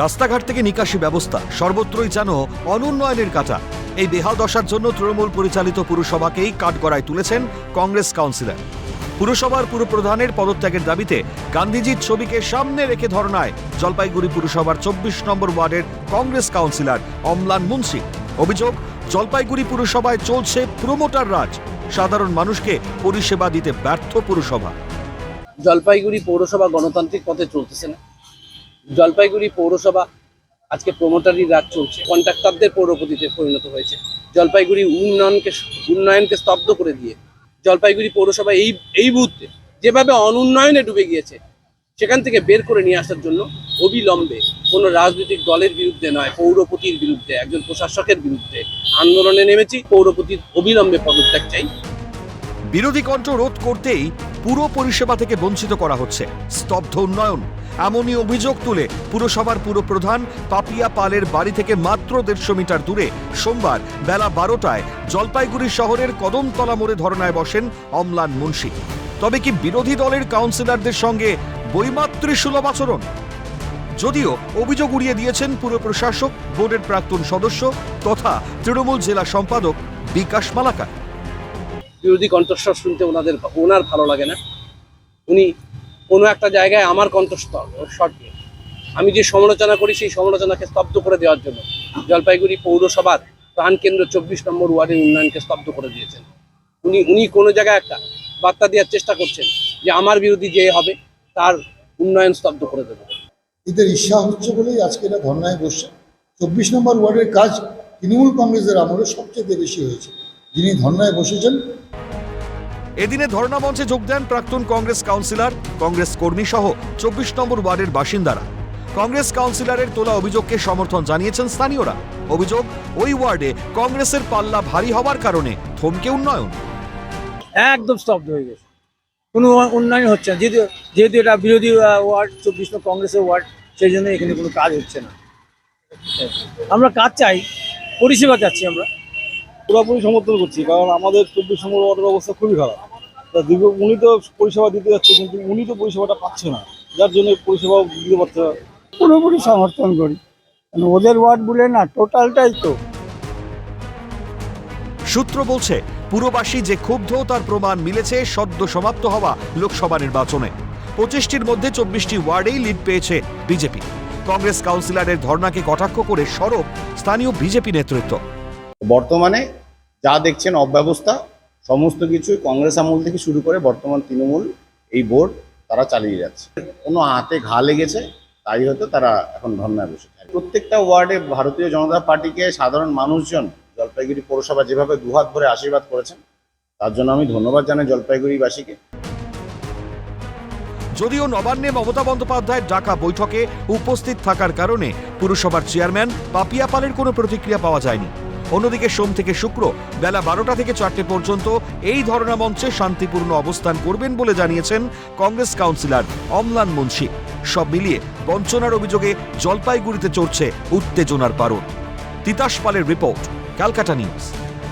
রাস্তাঘাট থেকে নিকাশি ব্যবস্থা, সর্বত্রই যেন অনুন্নয়নের কাটা। এই বেহাল দশার জন্য তৃণমূল পরিচালিত পুরসভাকেই কাঠগড়ায় তুলেছেন কংগ্রেস কাউন্সিলর। পুরসভার পুরপ্রধানের পদত্যাগের দাবিতে গান্ধীজির ছবিকে সামনে রেখে ধর্নায় জলপাইগুড়ি পুরসভার চব্বিশ নম্বর ওয়ার্ডের কংগ্রেস কাউন্সিলর অমলান মুন্সি। অভিযোগ, জলপাইগুড়ি পুরসভায় চলছে প্রমোটার রাজ। সাধারণ মানুষকে পরিষেবা দিতে ব্যর্থ পুরসভা। জলপাইগুড়ি পৌরসভা গণতান্ত্রিক পথে চলতেছে না। জলপাইগুড়ি পৌরসভা, আজকে প্রমোটারি রাজ চলছে। কন্ট্রাক্টরদের পৌরপতিতে পরিণত হয়েছে। জলপাইগুড়ি উন্নয়নকে উন্নয়নকে স্তব্ধ করে দিয়ে জলপাইগুড়ি পৌরসভা এই এই মুহূর্তে যেভাবে অনুন্নয়নে ডুবে গিয়েছে, সেখান থেকে বের করে নিয়ে আসার জন্য অবিলম্বে কোনো রাজনৈতিক দলের বিরুদ্ধে নয়, পৌরপতির বিরুদ্ধে, একজন প্রশাসকের বিরুদ্ধে আন্দোলনে নেমেছি। পৌরপতির অবিলম্বে পদত্যাগ চাই। বিরোধী কণ্ঠ রোধ করতেই পুরো পরিষেবা থেকে বঞ্চিত করা হচ্ছে। স্তব্ধ উন্নয়ন। এমনই অভিযোগ তুলে পুরসভার পুরপ্রধান পাপিয়া পালের বাড়ি থেকে মাত্র দেড়শো মিটার দূরে সোমবার বেলা বারোটায় জলপাইগুড়ি শহরের কদমতলা মোড়ে ধর্নায় বসেন অমলান মুন্সি। তবে কি বিরোধী দলের কাউন্সিলরদের সঙ্গে বৈমাত্রী সুলভ আচরণ? যদিও অভিযোগ উড়িয়ে দিয়েছেন পুর প্রশাসক, বোর্ডের প্রাক্তন সদস্য তথা তৃণমূল জেলা সম্পাদক বিকাশ মালাকার। বিরোধী কণ্ঠস্বর শুনতে ওনাদের ওনার ভালো লাগে না। উনি কোনো একটা জায়গায় আমার কণ্ঠস্বর স্বরকে আমি যে সমালোচনা করি সেই সমালোচনাকে স্তব্ধ করে দেওয়ার জন্য। জলপাইগুড়ি পৌরসভার প্রাণকেন্দ্র চব্বিশ নম্বর ওয়ার্ডের উন্নয়নকে স্তব্ধ করে দিয়েছেন। উনি উনি কোনো জায়গায় একটা বার্তা দেওয়ার চেষ্টা করছেন যে আমার বিরোধী যে হবে, তার উন্নয়ন স্তব্ধ করে দেবে। এদের ঈর্ষা হচ্ছে বলেই আজকে এরা ধর্নায় বসছে। চব্বিশ নম্বর ওয়ার্ডের কাজ তৃণমূল কংগ্রেসের আমলে সবচেয়ে বেশি হয়েছে। যিনি ধর্নায় বসেছেন। এদিনে ধর্ণা মঞ্চে যোগ দেন প্রাক্তন কংগ্রেস কাউন্সিলর কংগ্রেস কর্মী সহ চব্বিশ নম্বর ওয়ার্ডের বাসিন্দারা। কংগ্রেস কাউন্সিলরের তোলা অভিযোগকে সমর্থন জানিয়েছেন স্থানীয়রা। অভিযোগ ওই ওয়ার্ডে কংগ্রেসের পাল্লা ভারী হওয়ার কারণে থমকে উন্নয়ন। একদম স্তব্ধ হয়ে গেছে। কোনো উন্নয়ন হচ্ছে না। যেহেতু যেহেতু এটা বিরোধী ওয়ার্ড চব্বিশ নম্বর কংগ্রেসের ওয়ার্ড সেই জন্য এখানে কোনো কাজ হচ্ছে না। আমরা কাজ চাই পরিষেবা চাচ্ছি আমরা। পুরোপুরি সমর্থন করছি কারণ আমাদের চব্বিশ নম্বর ওয়ার্ডের অবস্থা খুবই খারাপ। তা দীর্ঘ উনি তো পরিষেবা দিতে যাচ্ছে কিন্তু উনি তো পরিষেবাটা পাচ্ছে না। যার জন্য পরিষেবা দিতে পারছে না। পুরোপুরি সমর্থন করি। ওদের ওয়ার্ড বলে না টোটালটাই তো। সূত্র বলছে পুরবাসী যে ক্ষুব্ধ তার প্রমাণ মিলেছে সদ্য সমাপ্ত হওয়া লোকসভা নির্বাচনে। পঁচিশটির মধ্যে চব্বিশটি ওয়ার্ডেই লিড পেয়েছে বিজেপি। কংগ্রেস কাউন্সিলরের ধর্নাকে কটাক্ষ করে সরব স্থানীয় বিজেপি নেতৃত্ব। বর্তমানে যা দেখছেন অব্যবস্থা, সমস্ত কিছুই কংগ্রেস আমল থেকে শুরু করে বর্তমান তৃণমূল, এই বোর্ড তারা চালিয়ে যাচ্ছে। কোনো হাতে ঘা লেগেছে, তাই হয়তো তারা এখন ধর্নায় বসে থাকে। প্রত্যেকটা ওয়ার্ডে ভারতীয় জনতা পার্টিকে সাধারণ মানুষজন জলপাইগুড়ি পৌরসভা যেভাবে দুহাত ভরে আশীর্বাদ করেছেন, তার জন্য আমি ধন্যবাদ জানাই জলপাইগুড়িবাসীকে। যদিও নবান্নে মমতা বন্দ্যোপাধ্যায়ের ডাকা বৈঠকে উপস্থিত থাকার কারণে পুরসভার চেয়ারম্যান পাপিয়া পালের কোনো প্রতিক্রিয়া পাওয়া যায়নি। অন্যদিকে সোম থেকে শুক্র বেলা বারোটা থেকে চারটে পর্যন্ত এই ধরনা মঞ্চে শান্তিপূর্ণ অবস্থান করবেন বলে জানিয়েছেন কংগ্রেস কাউন্সিলর অমলান মুন্সি। সব মিলিয়ে বঞ্চনার অভিযোগে জলপাইগুড়িতে চড়ছে উত্তেজনার পারদ তিতাস পালের রিপোর্ট, ক্যালকাটা নিউজ।